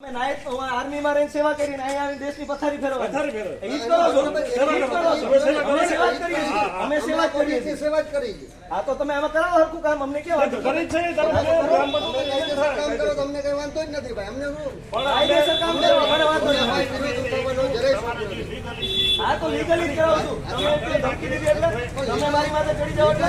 આર્મીમાં રહીને સેવા કરીને અહીંયા આવીને દેશની પથારી છો. અમે સેવા કરીએ છીએ. સેવા જ કરીએ છીએ. હા તો તમે આમાં કરાવો હરખું કામ અમને કેવા કરી છે તમે જો કામ બધું તમે કાયદેસર કામ કરો તો થાય. અમને કઈ વાંધો જ નથી ભાઈ. અમને શું? કાયદેસર કામ કરો મને વાંધો નથી. હા તો લીગલી જ કરાવું છું. તમે ધમકી દીધી એટલે તમે મારી માથે ચડી જાઓ એટલે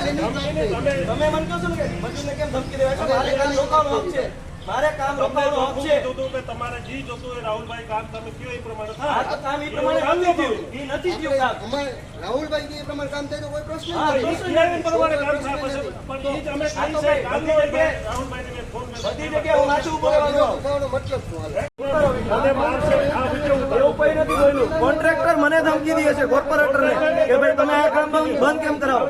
તમે મને કહો છો ને કે મજૂરને કેમ ધમકી દેવા એટલે મારે કામ રોકાવાનો હક છે. મારે કામ રોકાવાનો હક છે. જોતું કે તમારે જી જોતું એ રાહુલભાઈ કામ તમે કયો એ પ્રમાણે હા આ તો કામ એ પ્રમાણે નથી થયું. એ નથી થયું કામ. અમારે રાહુલભાઈ કે એ પ્રમાણે કામ થાય તો કોઈ પ્રશ્ન હા, જ નથી. ક્યાંય પ્રમાણે કામ થાય પછી. પણ જ અમે કામ છે કામ બધી કે રાહુલભાઈ ને મેં ફોન મેં બધી જગ્યાએ હું નાચું ઊભો રહેવાનો મતલબ શું હાલે? મને વીડિયો ઉતારો. એવું કોઈ નથી બોલ્યું કોન્ટ્રાક્ટર મને ધમકી દે છે કોર્પોરેટર ને કે ભાઈ તમે આ કામ બંધ બંધ કેમ કરાવો.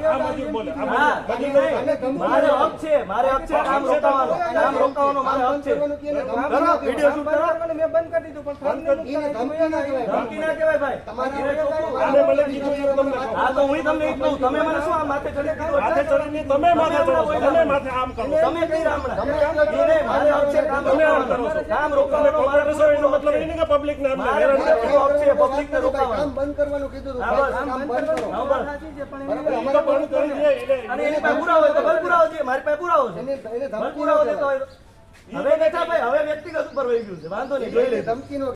મારે હક છે મારે હક છે કામ રોકાવાનો કામ રોકાવાનો મારે હક છે. કરો વિડિયો શૂટ કરો. વીડિયો શૂટ કરો ધમકી ના કહેવાય. ધમકી ના કહેવાય ભાઈ. તમારે મને કીધું એ તમને કહું. હા તો હું તમને કહું તમે મને શું આ માથે ચડી દીધું? માથે ચડીને તમે માથે ચડો તમે માથે આમ કરો. તમે કઈ રામણા ઈ મારે હક કામ તમે આમ કરો. કામ તમે રોકાવાનો મારે એનો મતલબ એ નહીં કે પબ્લિકને અમને મારે હેરાન કરો. હક છે પબ્લિકને કામ બંધ કરવાનું કીધું હા, બસ. કામ બંધ કરો. હા, બસ. બરાબર, તો બંધ કરી દે અને એની પાસે પુરાવો તો ભલે પુરાવો છે મારી પાસે પુરાવો છે. એને એને ધમકી પુરાવો દેતો હવે બેઠા ભાઈ હવે વ્યક્તિગત ઉપર વહી ગયું છે. વાંધો નહીં. જોઈ કહેવાય. લેજો ધમકી નો